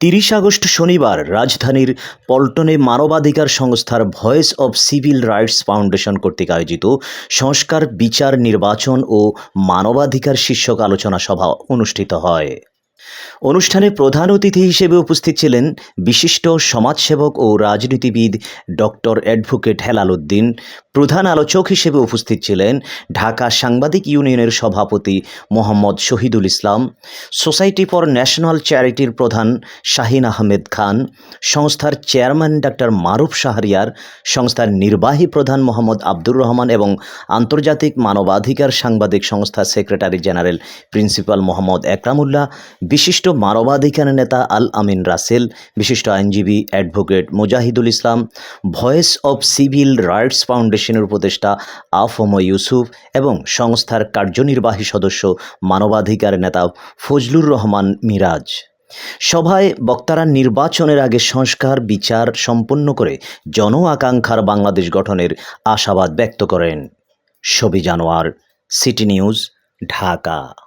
তিরিশ আগস্ট শনিবার রাজধানীর পল্টনে মানবাধিকার সংস্থার Voice of Civil Rights Foundation কর্তৃক আয়োজিত সংস্কার, বিচার, নির্বাচন ও মানবাধিকার শীর্ষক আলোচনা সভা অনুষ্ঠিত হয়। অনুষ্ঠানে প্রধান অতিথি হিসেবে উপস্থিত ছিলেন বিশিষ্ট সমাজসেবক ও রাজনীতিবিদ ডক্টর অ্যাডভোকেট হেলাল উদ্দিন। প্রধান আলোচক হিসেবে উপস্থিত ছিলেন ঢাকা সাংবাদিক ইউনিয়নের সভাপতি Mohammad Shahidul Islam, society for national চ্যারিটির প্রধান শাহিন আহমেদ খান, সংস্থার চেয়ারম্যান ডাক্তার মারুফ শাহরিয়ার, সংস্থার নির্বাহী প্রধান মোহাম্মদ আব্দুর রহমান এবং আন্তর্জাতিক মানবাধিকার সাংবাদিক সংস্থার secretary general principal Mohammad Ekramullah বিশিষ্ট মানবাধিকার নেতা আল আমিন রাসেল, বিশিষ্ট আইনজীবী advocate Mujahidul Islam, Voice of Civil Rights ফাউন্ডেশনের উপদেষ্টা আফম ইউসুফ এবং সংস্থার কার্যনির্বাহী সদস্য মানবাধিকার নেতা ফজলুর রহমান মিরাজ। সভায় বক্তারা নির্বাচনের আগে সংস্কার, বিচার সম্পন্ন করে জন আকাঙ্ক্ষার বাংলাদেশ গঠনের আশাবাদ ব্যক্ত করেন। ছবি জানোয়ার সিটি নিউজ, ঢাকা।